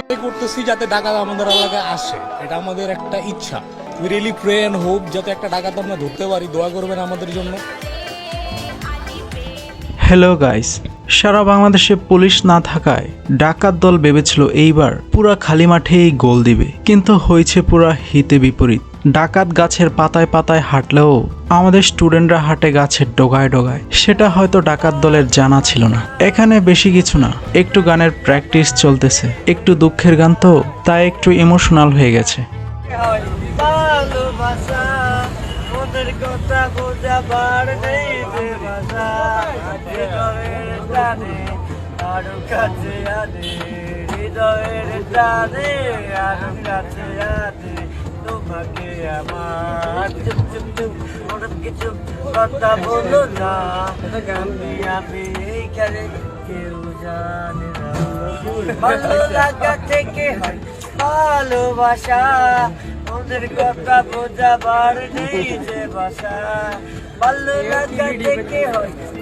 করতেছি যাতে ডাকাত আমাদের এলাকায় আসে। এটা আমাদের একটা ইচ্ছা। We really pray and hope যাতে একটা ডাকাত আমরা ধরতে পারি। দোয়া করবেন আমাদের জন্য। হ্যালো গাইস সারা বাংলাদেশে পুলিশ না থাকায় ডাকাত দল ভেবেছিল এইবার পুরা খালি মাঠেই গোল দিবে। কিন্তু হয়েছে পুরা হিতে বিপরীত। ডাকাত গাছের পাতায় পাতায় হাঁটলেও আমাদের স্টুডেন্টরা হাঁটে গাছের ডোগায় ডোগায়। সেটা হয়তো ডাকাত দলের জানা ছিল না। এখানে বেশি কিছু না। একটু গানের প্র্যাকটিস চলতেছে। একটু দুঃখের গান তো, তাই একটু ইমোশনাল হয়ে গেছে। কাছে আনে হৃদয়ের টানে আরও কাছে আনে ভালোবাসা। ওদের কথা বোঝাবার নেই যে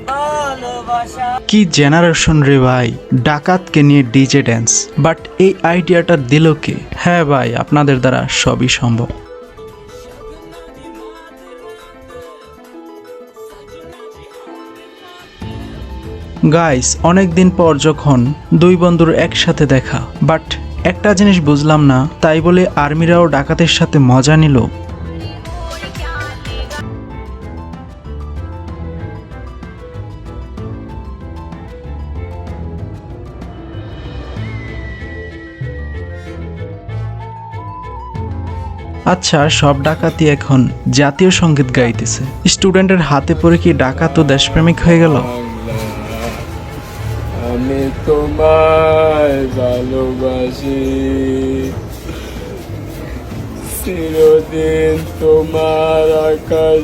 ভালোবাসা। কি জেনারেশন রে ভাই, ডাকাতকে নিয়ে ডিজে ড্যান্স। বাট এই আইডিয়াটা দিল কে? হ্যাঁ ভাই, আপনাদের দ্বারা সবই সম্ভব। গাইস অনেক দিন পর যখন দুই বন্ধুর একসাথে দেখা বাট একটা জিনিস বুঝলাম না, তাই বলে আর্মিরাও ডাকাতের সাথে মজা নিল। আচ্ছা সব ডাকাতি এখন জাতীয় সংগীত গাইতেছে। স্টুডেন্টের হাতে পড়ে কি ডাকাত দেশপ্রেমিক হয়ে গেল? আমি তোমায় ভালোবাসি। চিরদিন তোমার আকাশ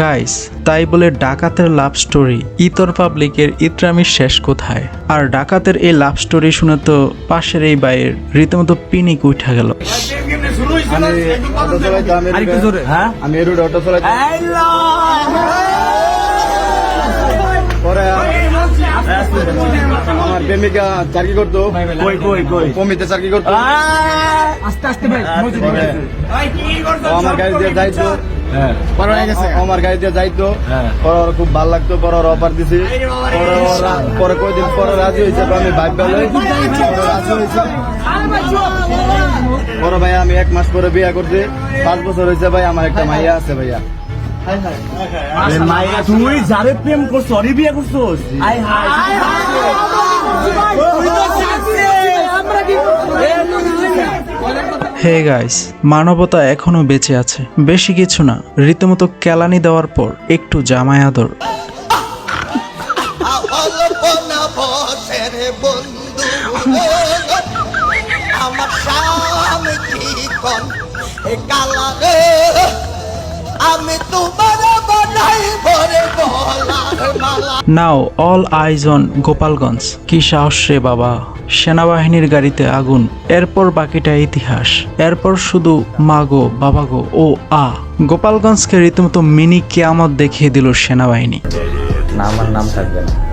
গাইস তাই বলে ডাকাতের লাভ স্টোরি ইতর পাবলিকের ইতরামির শেষ কোথায়? আর ডাকাতের এই লাভ স্টোরি শুনে তো পাশের এই বাইয়ের রীতিমতো পিনিক উঠা গেল। আমি অটো চালাই আমার প্রেমিকা চাকরি করতো। কই কই কই? কমিতে চাকরি করতো। আস্তে আস্তে ভাই আমার গাড়ি দিয়ে যাইতো। ও আমার গাড়ি দিয়ে যাইতো পরে খুব ভালো লাগতো। পরে অফার দিছি। পরে ওরা পরে রাজি হয়েছে আমি ভাই পেলে রাজি হয়েছে। বড় ভাই আমি এক মাস পরে বিয়ে করছি। পাঁচ বছর হয়েছে ভাই আমার একটা মাইয়া আছে ভাইয়া। তুই যারে প্রেম করছ অরে বিয়ে করছোস হে গাইস মানবতা এখনও বেঁচে আছে। বেশি কিছু না রীতিমতো কেলানি দেওয়ার পর একটু জামাই আদর। আমার আমি তোমার বানাই ভরে নাও অল আইজ অন গোপালগঞ্জ। কি সাহস রে বাবা। সেনাবাহিনীর গাড়িতে আগুন। এরপর বাকিটা ইতিহাস। এরপর শুধু মা গো বাবা গো ও আ। গোপালগঞ্জকে রীতিমতো মিনি কেয়ামত দেখিয়ে দিল সেনাবাহিনী। না আমার নাম থাকবে না।